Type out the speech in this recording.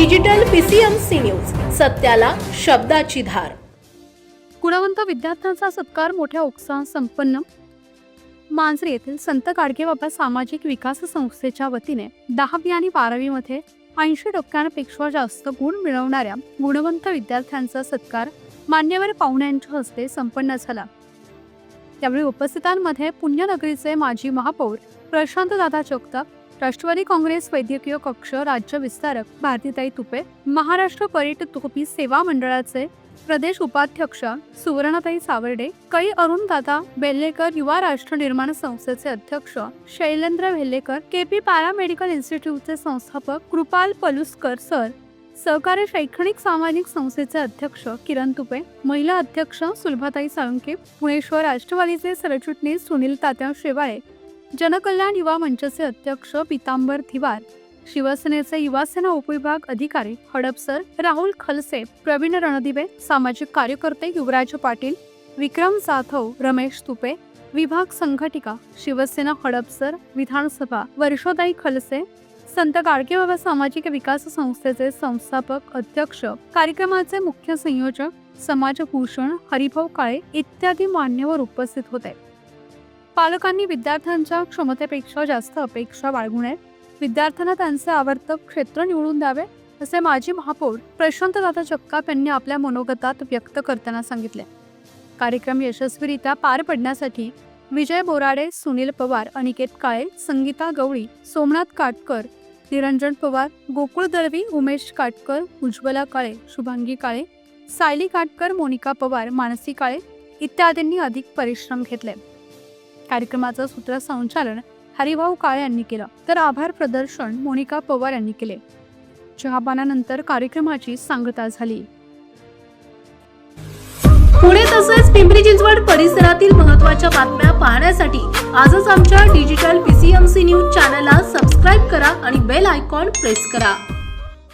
Digital PCMC news सत्याला शब्दाची धार. गुणवंत विद्यार्थ्यांचा सत्कार मोठ्या उत्साह संपन्न. मांजरे येथील संत गाडगेबाबा सामाजिक विकास संस्थेच्या वतीने दहावी आणि बारावीमध्ये ऐंशी टक्क्यांपेक्षा जास्त गुण मिळवणाऱ्या गुणवंत विद्यार्थ्यांचा सत्कार मान्यवर पाहुण्यांच्या हस्ते संपन्न झाला. त्यावेळी उपस्थितांमध्ये पुण्यनगरीचे माजी महापौर प्रशांत दादा जगताप राष्ट्रवादी काँग्रेस वैद्यकीय कक्ष राज्य विस्तारक भारतीताई तुपे महाराष्ट्र पर्यटक सेवा मंडळाचे प्रदेश उपाध्यक्ष सुवर्णताई सावर्डे कै अरुण दादा बेल्लेकर युवा राष्ट्र निर्माण संस्थेचे अध्यक्ष शैलेंद्र वेल्लेकर केपी पॅरामेडिकल इन्स्टिट्यूटचे संस्थापक कृपाल पलुस्कर सर सहकारी शैक्षणिक सामाजिक संस्थेचे अध्यक्ष किरण तुपे महिला अध्यक्ष सुलभाताई साळुंके पुणेश्वर राष्ट्रवादीचे सरचिटणीस सुनील तात्या शेवाळे जनकल्याण युवा मंचचे अध्यक्ष पितांबर धिवार शिवसेनेचे युवासेना उपविभाग अधिकारी हडपसर राहुल खलसे प्रवीण रणदिवे सामाजिक कार्यकर्ते युवराज पाटील विक्रम जाधव रमेश तुपे विभाग संघटिका शिवसेना हडपसर विधानसभा वर्षोदाई खलसे संत गाडगेबाबा सामाजिक विकास संस्थेचे संस्थापक अध्यक्ष कार्यक्रमाचे मुख्य संयोजक समाजभूषण हरिभाऊ काळे इत्यादी मान्यवर उपस्थित होते. पालकांनी विद्यार्थ्यांच्या क्षमतेपेक्षा जास्त अपेक्षा बाळगू नये विद्यार्थ्यांना त्यांचे आवर्तक क्षेत्र निवडून द्यावे असे माजी महापौर प्रशांत दादा जगताप यांनी आपल्या मनोगतात व्यक्त करताना सांगितले. कार्यक्रम यशस्वीरित्या पार पडण्यासाठी विजय बोराडे सुनील पवार अनिकेत काळे संगीता गवळी सोमनाथ काटकर निरंजन पवार गोकुळ दळवी उमेश काटकर उज्ज्वला काळे शुभांगी काळे सायली काटकर मोनिका पवार मानसी काळे इत्यादींनी अधिक परिश्रम घेतले. कार्यक्रमाचं सूत्रसंचालन हरिभाऊ काळे यांनी केलं. तर आभार प्रदर्शन मोनिका पवार यांनी केले. चहापानानंतर कार्यक्रमाची सांगता झाली. पुणे तसेच पिंपरी चिंचवड परिसरातील महत्त्वाच्या बातम्या पाहण्यासाठी आजच आमच्या डिजिटल पीसीएमसी न्यूज चॅनलला सबस्क्राईब करा आणि बेल आयकॉन प्रेस करा.